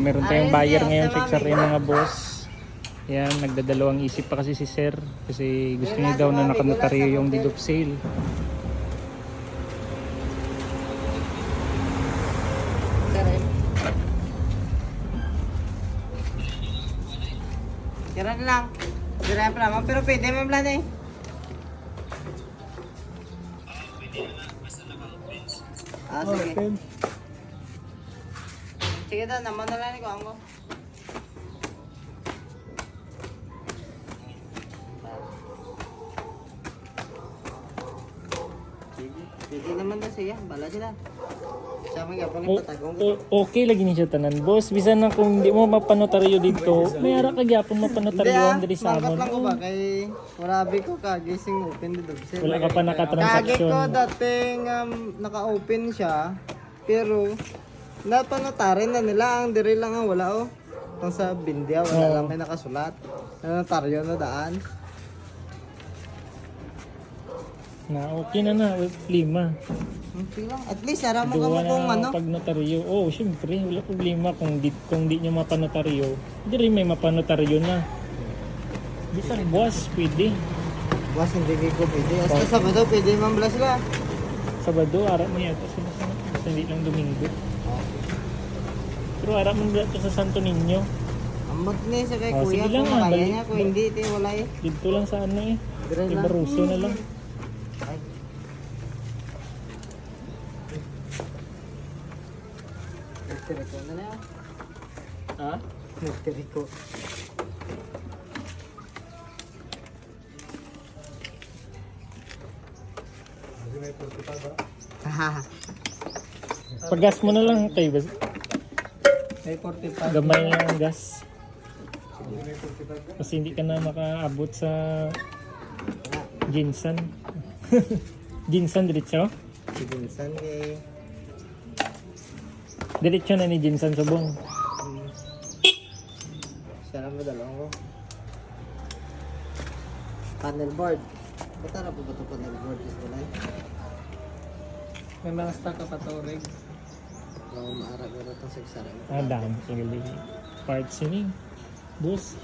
meron tayong buyer ngayon, fixer rin mga boss. Yan, nagdadalawang isip pa kasi si sir. Kasi gusto niya daw na nakanotaryo yung deed of sale. Na lang. Kira pa naman. Pero pwede mo plan eh. Ah, sige. Ko ako. Sige. Pwede naman na siya. Bala sila. Sa mga pang O, ipatagong ko. o- okay lagi ni siya tanan boss. Bisan na kung hindi mo mapanotaryo dito, may ara ka gyapon mapanotaryo ang diri sa amon. lang ko ba kay wala ko kagising open dito. Wala ka pa Kage nakatransaction. ko dating um, naka-open siya, pero napanotarin na nila ang diri lang ang wala oh. Kung sa Bindia, wala Oo. lang may nakasulat. Notaryo na daan. Na okay na na, with lima. Okay lang. At least, aram mo Duwa kung na ano. pag notaryo. Oh, syempre, wala problema kung di, kung di nyo mapanotaryo. Di rin may mapanotaryo na. Di sa boss, pwede. Boss, hindi ko pwede. Hasta Sabado, pwede man sila. Sabado, ara mo yata sila sa basta hindi lang Domingo. Pero ara mo dito sa Santo Niño. Ambot ni sa kay Oh, kuya sige lang, kung ah, balik- niya. Kung hindi, ito wala eh. Dito lang sa ano eh. Dire lang. Ibaruso na lang. Ay. Nagtiriko na na yun. Ha? Nagtiriko. Hahaha. Paggas mo na lang kay bas. May 45. Gamay lang ang gas. Kasi hindi ka na makaabot sa Jinsan. Jinsan diretso? Si Vincent eh. Diretso na ni Jinsan subong. Hmm. Siya lang madalawang ko. Panel board. Ba't na po ba ito panel board? Is eh. May mga stock ka paturig. Mga maara-gara itong sagsara. Ah, dami. Sige, parts yun eh. Bus.